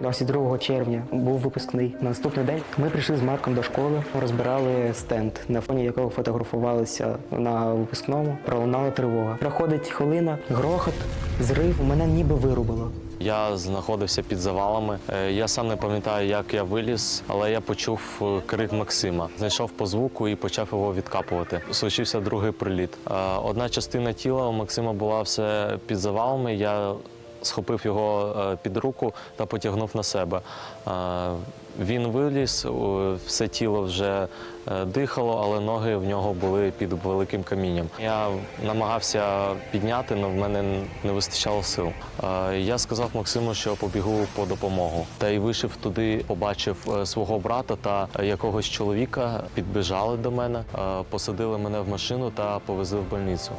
22 червня був випускний. На наступний день ми прийшли з Марком до школи, розбирали стенд, на фоні якого фотографувалися на випускному. Пролунала тривога. Проходить хвилина, грохот, зрив. Мене ніби вирубило. Я знаходився під завалами. Е, Я сам не пам'ятаю, як я виліз, але я почув е, крик Максима. Знайшов по звуку і почав його відкапувати. Случився другий приліт. Е, Одна частина тіла у Максима була все під завалами. Я схопив його е, під руку та потягнув на себе. Е, Він виліз, все тіло вже е, дихало, але ноги в нього були під великим камінням. Я намагався підняти, але в мене не вистачало сил. Я сказав Максиму, що побігу по допомогу. Та й вийшов туди, побачив свого брата та якогось чоловіка. Підбіжали до мене, посадили мене в машину та повезли в больницю.